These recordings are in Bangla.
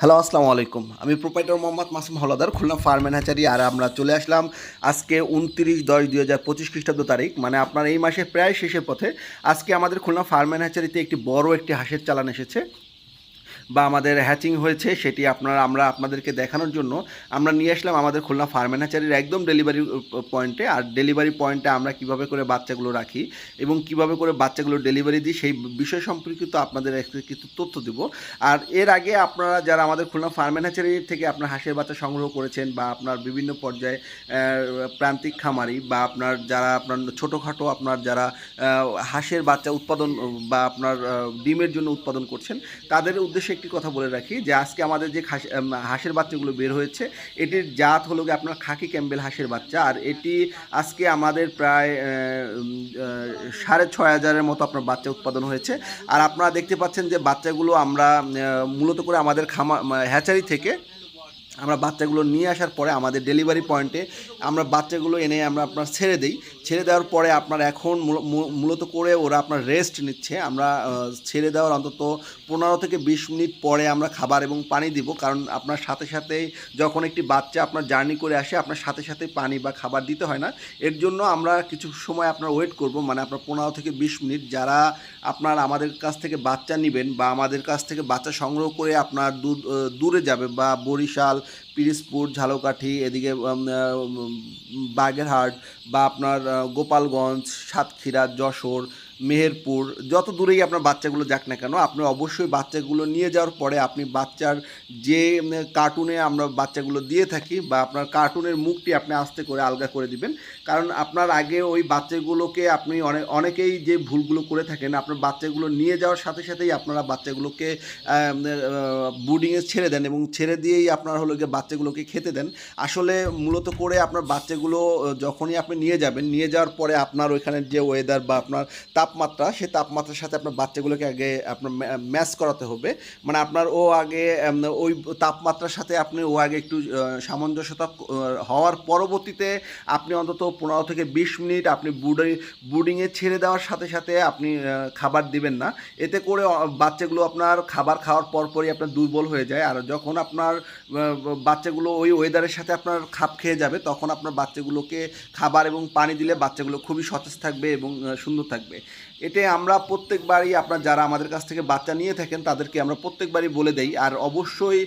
হ্যালো আসসালামু আলাইকুম। আমি proprietor Mohammad Masum Haldar Khulna farm hatchery আর আমরা চলে আসলাম আজকে উনত্রিশ দশ দুই হাজার পঁচিশ খ্রিস্টাব্দ তারিখ মানে আপনার এই মাসের প্রায় শেষের পথে। আজকে আমাদের খুলনা ফার্ম হ্যাচারিতে একটি বড় একটি হাঁসের চালান এসেছে। বা আমাদের হ্যাচিং হয়েছে, সেটি আপনারা, আমরা আপনাদেরকে দেখানোর জন্য আমরা নিয়ে আসলাম আমাদের খুলনা ফার্ম হ্যাচারির একদম ডেলিভারি পয়েন্টে আর ডেলিভারি পয়েন্টে আমরা কীভাবে করে বাচ্চাগুলো রাখি এবং কীভাবে করে বাচ্চাগুলো ডেলিভারি দিই, সেই বিষয় সম্পর্কিত আপনাদের কিছু তথ্য দেব। আর এর আগে আপনারা যারা আমাদের খুলনা ফার্ম হ্যাচারি থেকে আপনার হাঁসের বাচ্চা সংগ্রহ করেছেন বা আপনার বিভিন্ন পর্যায়ে প্রান্তিক খামারি বা আপনার যারা, আপনার ছোটোখাটো আপনার যারা হাঁসের বাচ্চা উৎপাদন বা আপনার ডিমের জন্য উৎপাদন করছেন, তাদের উদ্দেশ্যে একটি কথা বলে রাখি যে আজকে আমাদের যে হাঁসের বাচ্চাগুলো বের হয়েছে, এটির জাত হলো গিয়ে আপনার খাকি ক্যাম্বেল হাঁসের বাচ্চা। আর এটি আজকে আমাদের প্রায় সাড়ে ছয় হাজারের মতো আপনার বাচ্চা উৎপাদন হয়েছে। আর আপনারা দেখতে পাচ্ছেন যে বাচ্চাগুলো আমরা মূলত করে আমাদের খামা হ্যাচারি থেকে আমরা বাচ্চাগুলো নিয়ে আসার পরে আমাদের ডেলিভারি পয়েন্টে আমরা বাচ্চাগুলো এনে আমরা আপনার ছেড়ে দিই। ছেড়ে দেওয়ার পরে আপনার এখন মূল- মূল- মূলত করে ওরা আপনার রেস্ট নিচ্ছে। আমরা ছেড়ে দেওয়ার অন্তত পনেরো থেকে বিশ মিনিট পরে আমরা খাবার এবং পানি দিব। কারণ আপনার সাথে সাথেই যখন একটি বাচ্চা আপনার জার্নি করে আসে, আপনার সাথে সাথে পানি বা খাবার দিতে হয় না। এর জন্য আমরা কিছু সময় আপনার ওয়েট করব। মানে আপনার পনেরো থেকে বিশ মিনিট যারা আপনার আমাদের কাছ থেকে বাচ্চা নেবেন বা আমাদের কাছ থেকে বাচ্চা সংগ্রহ করে আপনার দূরে যাবে বা বরিশাল পিরিজপুর ঝালকাঠি এদিকে বাগেরহাট বা আপনার গোপালগঞ্জ সাতক্ষীরা যশোর মেহেরপুর, যত দূরেই আপনার বাচ্চাগুলো যাক না কেন, আপনি অবশ্যই বাচ্চাগুলো নিয়ে যাওয়ার পরে আপনি বাচ্চার যে কার্টুনে আমরা বাচ্চাগুলো দিয়ে থাকি বা আপনার কার্টুনের মুখটি আপনি আস্তে করে আলগা করে দিবেন। কারণ আপনার আগে ওই বাচ্চাগুলোকে আপনি অনেক অনেকেই যে ভুলগুলো করে থাকেন, আপনার বাচ্চাগুলো নিয়ে যাওয়ার সাথে সাথেই আপনারা বাচ্চাগুলোকে বুডিংয়ে ছেড়ে দেন এবং ছেড়ে দিয়েই আপনার হলো গিয়ে বাচ্চাগুলোকে খেতে দেন। আসলে মূলত করে আপনার বাচ্চাগুলো যখনই আপনি নিয়ে যাবেন, নিয়ে যাওয়ার পরে আপনার ওইখানের যে ওয়েদার বা আপনার তাপমাত্রা সেই তাপমাত্রার সাথে আপনার বাচ্চাগুলোকে আগে আপনার ম্যাচ করাতে হবে। মানে আপনার ও আগে ওই তাপমাত্রার সাথে আপনি ও আগে একটু সামঞ্জস্যতা হওয়ার পরবর্তীতে আপনি অন্তত পনেরো থেকে বিশ মিনিট আপনি বুডে, বুডিংয়ে ছেড়ে দেওয়ার সাথে সাথে আপনি খাবার দিবেন না। এতে করে বাচ্চাগুলো আপনার খাবার খাওয়ার পরপরই আপনার দুর্বল হয়ে যায়। আর যখন আপনার বাচ্চাগুলো ওই ওয়েদারের সাথে আপনার খাপ খেয়ে যাবে, তখন আপনার বাচ্চাগুলোকে খাবার এবং পানি দিলে বাচ্চাগুলো খুবই সতেজ থাকবে এবং সুন্দর থাকবে। এতে আমরা প্রত্যেকবারই আপনার যারা আমাদের কাছ থেকে বাচ্চা নিয়ে থাকেন, তাদেরকে আমরা প্রত্যেকবারই বলে দেই। আর অবশ্যই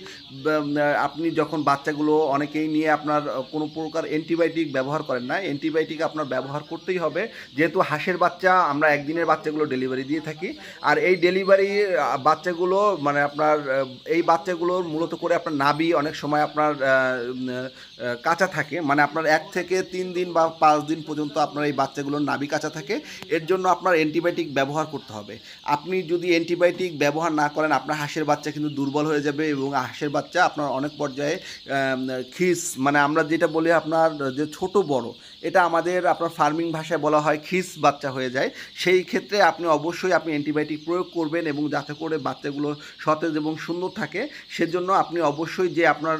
আপনি যখন বাচ্চাগুলো অনেকেই নিয়ে আপনার কোনো প্রকার অ্যান্টিবায়োটিক ব্যবহার করেন না, অ্যান্টিবায়োটিক আপনার ব্যবহার করতেই হবে। যেহেতু হাঁসের বাচ্চা, আমরা একদিনের বাচ্চাগুলো ডেলিভারি দিয়ে থাকি। আর এই ডেলিভারি বাচ্চাগুলো মানে আপনার এই বাচ্চাগুলোর মূলত করে আপনার নাভি অনেক সময় আপনার কাঁচা থাকে। মানে আপনার এক থেকে তিন দিন বা পাঁচ দিন পর্যন্ত আপনার এই বাচ্চাগুলোর নাভি কাঁচা থাকে। এর জন্য আপনার অ্যান্টিবায়োটিক ব্যবহার করতে হবে। আপনি যদি অ্যান্টিবায়োটিক ব্যবহার না করেন, আপনার হাঁসের বাচ্চা কিন্তু দুর্বল হয়ে যাবে এবং হাঁসের বাচ্চা আপনার অনেক পর্যায়ে খিস মানে আমরা যেটা বলি আপনার যে ছোট বড় এটা আমাদের আপনার ফার্মিং ভাষায় বলা হয় খিস বাচ্চা হয়ে যায়। সেই ক্ষেত্রে আপনি অবশ্যই আপনি অ্যান্টিবায়োটিক প্রয়োগ করবেন এবং যাতে করে বাচ্চাগুলো সতেজ এবং সুন্দর থাকে। সেজন্য আপনি অবশ্যই যে আপনার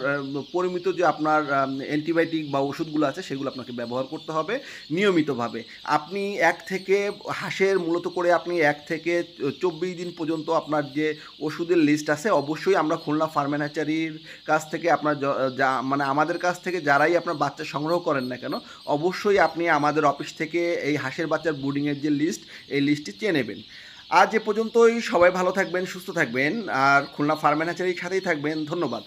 পরিমিত যে আপনার অ্যান্টিবায়োটিক বা ওষুধগুলো আছে, সেগুলো আপনাকে ব্যবহার করতে হবে নিয়মিতভাবে। আপনি এক থেকে হাঁসের মূলত করে আপনি এক থেকে চব্বিশ দিন পর্যন্ত আপনার যে ওষুধের লিস্ট আছে, অবশ্যই আমরা খুলনা ফার্মেনাচারির কাছ থেকে আপনার যা মানে আমাদের কাছ থেকে যারাই আপনার বাচ্চা সংগ্রহ করেন না কেন, অবশ্যই আপনি আমাদের অফিস থেকে এই হাঁসের বাচ্চার বোর্ডিংয়ের যে লিস্ট এই লিস্টটি চেয়ে নেবেন। আজ এ পর্যন্তই, সবাই ভালো থাকবেন, সুস্থ থাকবেন, আর খুলনা ফার্মেনাচারির সাথেই থাকবেন। ধন্যবাদ।